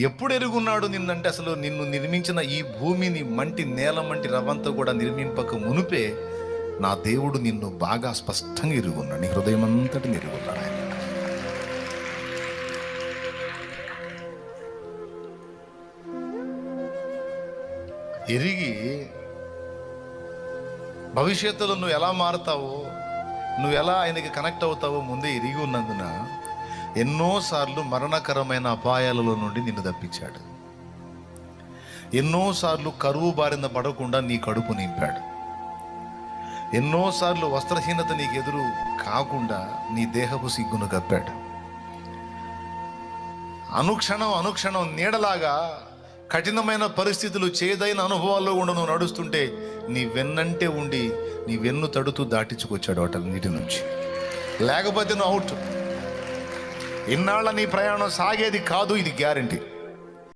ఎప్పుడు ఎరుగున్నాడు నిన్నంటే అసలు నిన్ను నిర్మించిన ఈ భూమిని మంటి నేల మంటి రవంతా కూడా నిర్మింపక మునుపే నా దేవుడు నిన్ను బాగా స్పష్టంగా ఎరుగున్నాడు. నీ హృదయం అంతటి ఎరుగున్నాడు ఆయన. ఎరిగి భవిష్యత్తులో నువ్వు ఎలా మారుతావో నువ్వు ఎలా ఆయనకి కనెక్ట్ అవుతావో ముందే ఎరిగి ఉన్నందున ఎన్నోసార్లు మరణకరమైన అపాయాలలో నుండి నిన్ను తప్పించాడు. ఎన్నోసార్లు కరువు బారిన పడకుండా నీ కడుపు నింపాడు. ఎన్నోసార్లు వస్త్రహీనత నీకు ఎదురు కాకుండా నీ దేహపు సిగ్గును కప్పాడు. అనుక్షణం అనుక్షణం నీడలాగా కఠినమైన పరిస్థితులు చేదైన అనుభవాల్లో కూడా నువ్వు నడుస్తుంటే నీ వెన్నంటే ఉండి నీ వెన్ను తడుతూ దాటించుకొచ్చాడు వాటన్నిటి నుంచి. లేకపోతే నువ్వు అవుట్. ఇన్నాళ్ళ నీ ప్రయాణం సాగేది కాదు ఇది గ్యారంటీ.